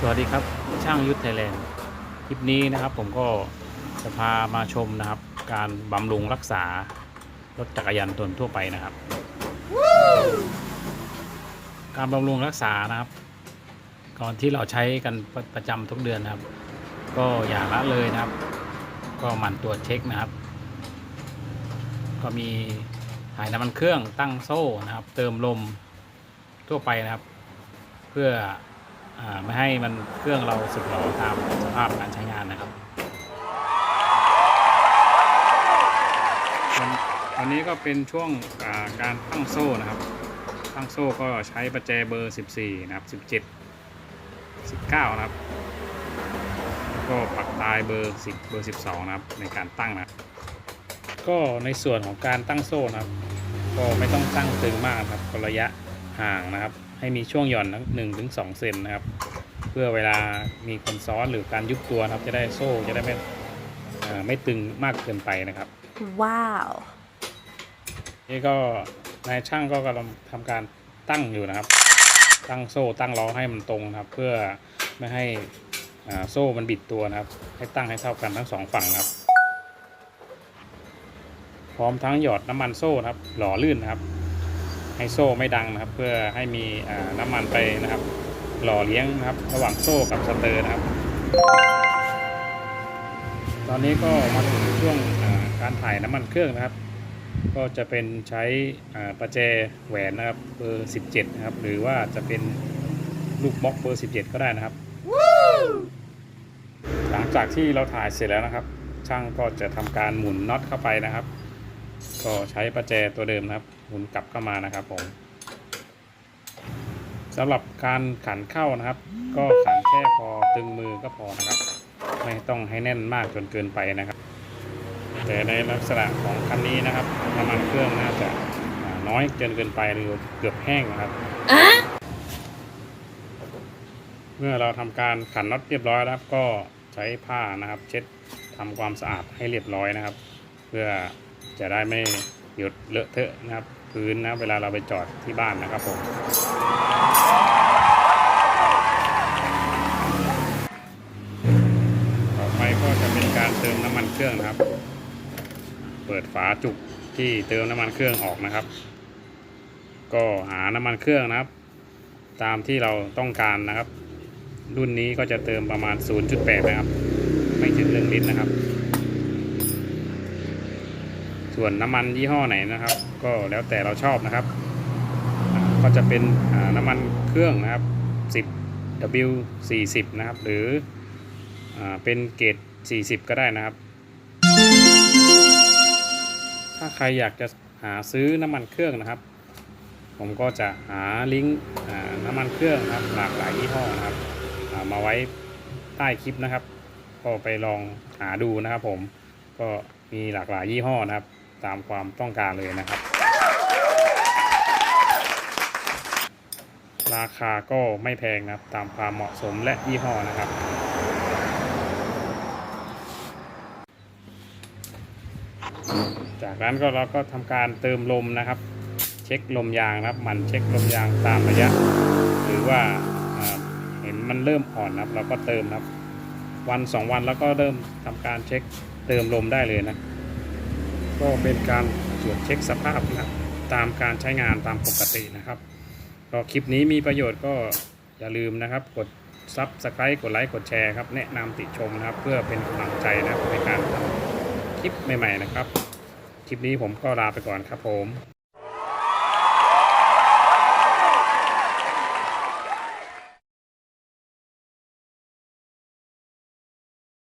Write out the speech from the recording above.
สวัสดีครับช่างยุทธไทยแลนด์คลิปนี้นะครับผมก็จะพามาชมนะครับ การบำรุงรักษารถจักรยานยนต์ทั่วไปนะครับ การบำรุงรักษานะครับ ก่อนที่เราใช้กันประประจำทุกเดือนนะครับ ก็อย่าละเลยนะครับ ก็หมั่นตรวจเช็คนะครับ ก็มีถ่ายน้ำมันเครื่องตั้งโซ่นะครับ เติมลมทั่วไปนะครับ เพื่อ ไม่ให้มันเครื่องเราสึกหรอตามสภาพการใช้งานนะครับวันนี้ก็เป็นช่วงาการตั้งโซ่นะครับ ตั้งโซ่ก็ใช้ประแจเบอร์ 14 นะครับ 17 19 นะครับแล้วก็ปักตายเบอร์ 10 เบอร์ 12 นะครับ ในการตั้งนะก็ในส่วนของการตั้งโซ่นะครับ ก็ไม่ต้องตั้งตึงมากครับระยะห่างนะครับ ให้มีช่วงหย่อนหนึ่งถึงสองเซนนะครับ เพื่อเวลามีคนซ้อนหรือการยุบตัวนะครับ จะได้โซ่จะได้ไม่อ่าไม่ตึงมากเกินไปนะครับ ว้าว นี่ก็นายช่างก็กำลังทำการตั้งอยู่นะครับ ตั้งโซ่ตั้งล้อให้มันตรงนะครับ เพื่อไม่ให้อ่าโซ่มันบิดตัวนะครับ ให้ตั้งให้เท่ากันทั้งสองฝั่งนะครับ พร้อมทั้งหยอดน้ำมันโซ่นะครับ หล่อลื่นนะครับ ให้โซ่ไม่ดังนะครับ เพื่อให้มีน้ำมันไปนะครับ หล่อเลี้ยงนะครับ ระหว่างโซ่กับสเตอร์นะครับ ตอนนี้ก็มาถึงช่วงการถ่ายน้ำมันเครื่องนะครับ ก็จะเป็นใช้ประแจแหวนนะครับเบอร์17นะครับหรือว่าจะเป็นลูกบล็อกเบอร์17 ก็ได้นะครับหลังจากที่เราถ่ายเสร็จแล้วนะครับ ช่างก็จะทำการหมุนน็อตเข้าไปนะครับ ก็ใช้ประแจตัวเดิมนะครับหมุนกลับเข้ามานะครับผมสำหรับการขันเข้านะครับ ก็ขันแค่พอตึงมือก็พอนะครับ ไม่ต้องให้แน่นมากจนเกินไปนะครับ แต่ในลักษณะของคันนี้นะครับน้ำมันเครื่องน่าจะอ่าน้อยจนเกินไปหรือเกือบแห้งนะครับเมื่อเราทำการขันน็อตเรียบร้อยแล้วครับก็ใช้ผ้านะครับ เช็ดทำความสะอาดให้เรียบร้อยนะครับ เพื่อ จะได้ไม่หยุดเลอะเทอะนะครับ พื้นนะเวลาเราไปจอดที่บ้านนะครับผมต่อไปก็จะเป็นการเติมน้ำมันเครื่องนะครับ เปิดฝาจุกที่เติมน้ำมันเครื่องออกนะครับ ก็หาน้ำมันเครื่องนะครับ ตามที่เราต้องการนะครับ รุ่นนี้ก็จะเติมประมาณ 0.8 นะครับ ไม่ถึง1ลิตรนะครับ ส่วนน้ำมันยี่ห้อไหนนะครับ ก็แล้วแต่เราชอบนะครับ ก็จะเป็นน้ำมันเครื่องนะครับ 10 W40 นะครับ หรืออเป็นเกรด40 ก็ได้นะครับ ถ้าใครอยากจะหาซื้อน้ำมันเครื่องนะครับ ผมก็จะหาลิงก์น้ำมันเครื่องนะครับหลากหลายยี่ห้อนะครับามาไว้ใต้คลิปนะครับ ก็ไปลองหาดูนะครับผมก็มีหลากหลายยี่ห้อนะครับ ตามความต้องการเลยนะครับ ราคาก็ไม่แพงนะครับ ตามความเหมาะสมและยี่ห้อนะครับ จากนั้นก็เราก็ทำการเติมลมนะครับ เช็คลมยางนะครับหมันเช็คลมยางตามระยะ หรือว่าอ่าเห็นมันเริ่มอ่อนนะครับ เราก็เติมนะครับ วันสองวันแล้วก็เริ่มทำการเช็คเติมลมได้เลยนะ ก็เป็นการตรวจเช็คสภาพนะครับตามการใช้งานตามปกตินะครับก็คลิปนี้มีประโยชน์ก็อย่าลืมนะครับ กดซับสไครต์กดไลค์กดแชร์ครับแนะนำติชมนะครับ เพื่อเป็นกำลังใจนะครับในการทำคลิปใหม่ ๆ นะครับ คลิปนี้ผมก็ลาไปก่อนครับผม